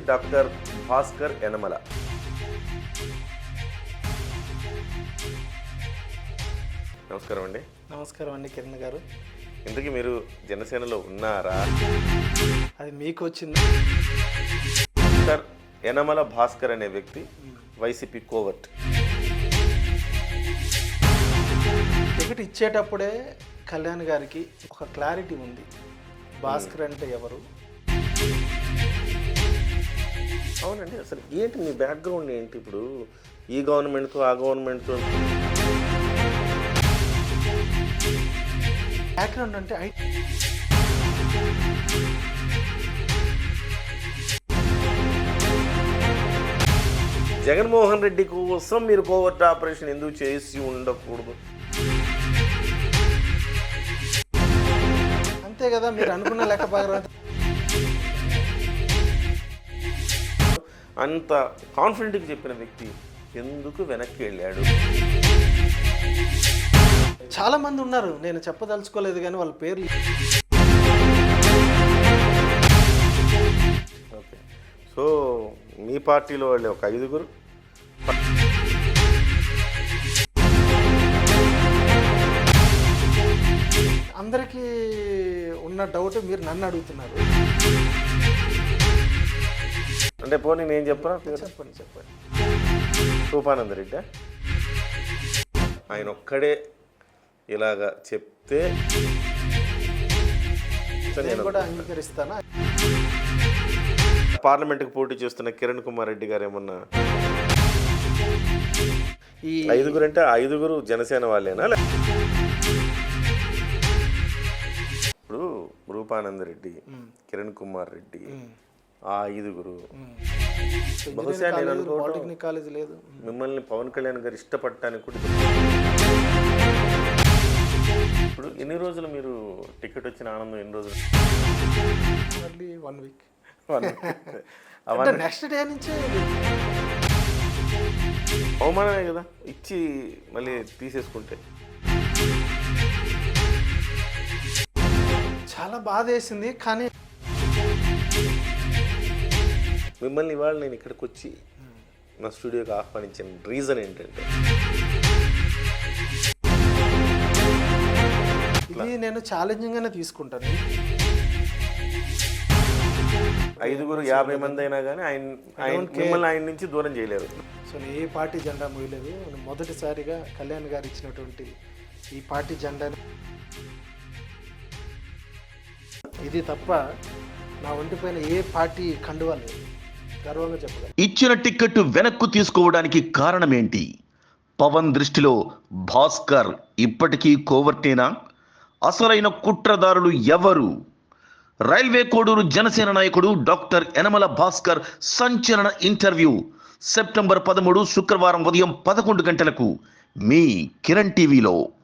Doctor Bhaskar Yanamala. నమస్కారం అండి. నమస్కారం అండి కిరణ్ గారు. ఇంతకీ మీరు జనసేనలో ఉన్నారా? అది మీకు వచ్చింది. డాక్టర్ యనమల భాస్కర్ అనే వ్యక్తి వైసీపీ కోవర్ట్. టికెట్ ఇచ్చేటప్పుడే కళ్యాణ్ గారికి ఒక క్లారిటీ ఉంది. భాస్కర్ అంటే ఎవరు? అవునండి అసలు ఏంటి మీ బ్యాక్గ్రౌండ్ ఏంటి ఇప్పుడు? ఈ గవర్నమెంట్తో ఆ గవర్నమెంట్తో బ్యాక్గ్రౌండ్ అంటే ఐ జగన్మోహన్ రెడ్డి కోసం మీరు కోవర్ట్ ఆపరేషన్ ఎందుకు చేసి ఉండకూడదు? అంతే కదా మీరు అనుకున్న లెక్క అంత కాన్ఫిడెంట్గా చెప్పిన వ్యక్తి ఎందుకు వెనక్కి వెళ్ళాడు? చాలా మంది ఉన్నారు. నేను చెప్పదలుచుకోలేదు కానీ వాళ్ళ పేర్లు. ఓకే. సో మీ పార్టీలో వాళ్ళు ఒక ఐదుగురు. అందరికీ ఉన్న డౌట్ మీరు నన్ను అడుగుతున్నారు. అంటే పోనీ నేను చెప్పరా? చెప్పండి చెప్పండి. రూపానంద రెడ్డి ఆయన ఒక్కడే ఇలాగా చెప్తే నేను కూడా అంగీకరిస్తానా? పార్లమెంట్కి పోటీ చేస్తున్న కిరణ్ కుమార్ రెడ్డి గారు ఏమన్నా? ఈ ఐదుగురు అంటే ఐదుగురు జనసేన వాళ్ళేనా? ఇప్పుడు రూపానంద రెడ్డి కిరణ్ కుమార్ రెడ్డి ఆ ఐదుగురు. బహుశా నేను పాలిటెక్నిక్ కాలేజ్ లేదు. మిమ్మల్ని పవన్ కళ్యాణ్ గారు ఇష్టపడటానికి కూడా ఇప్పుడు ఎన్ని రోజులు మీరు టికెట్ వచ్చిన ఆనందం ఎన్ని రోజులు? మళ్ళీ వన్ వీక్ నెక్స్ట్ డే నుంచే అవమానమే కదా. ఇచ్చి మళ్ళీ తీసేసుకుంటే. చాలా బాధ వేసింది కానీ మిమ్మల్ని ఇవాళ నేను ఇక్కడికి వచ్చి నా స్టూడియోకి ఆహ్వానించిన రీజన్ ఏంటంటే ఇది నేను ఛాలెంజింగ్ గానే తీసుకుంటాను. ఐదుగురు యాభై మంది అయినా కానీ ఆయన ఆయన మిమ్మల్ని ఆయన నుంచి దూరం చేయలేరు. సో నేను ఏ పార్టీ జెండా మోయలేదు. నేను మొదటిసారిగా కళ్యాణ్ గారు ఇచ్చినటువంటి ఈ పార్టీ జెండాని ఇది తప్ప నా ఒంటిపైన ఏ పార్టీ కండువా లేదు. ఇచ్చిన టిక్కెట్ వెనక్కు తీసుకోవడానికి కారణం ఏంటి పవన్ దృష్టిలో భాస్కర్ ఇప్పటికీ కోవర్టేనా? అసలైన కుట్రదారులు ఎవరు? రైల్వే కోడూరు జనసేన నాయకుడు డాక్టర్ యనమల భాస్కర్ సంచలన ఇంటర్వ్యూ సెప్టెంబర్ పదమూడు శుక్రవారం ఉదయం పదకొండు గంటలకు మీ కిరణ్ టీవీలో.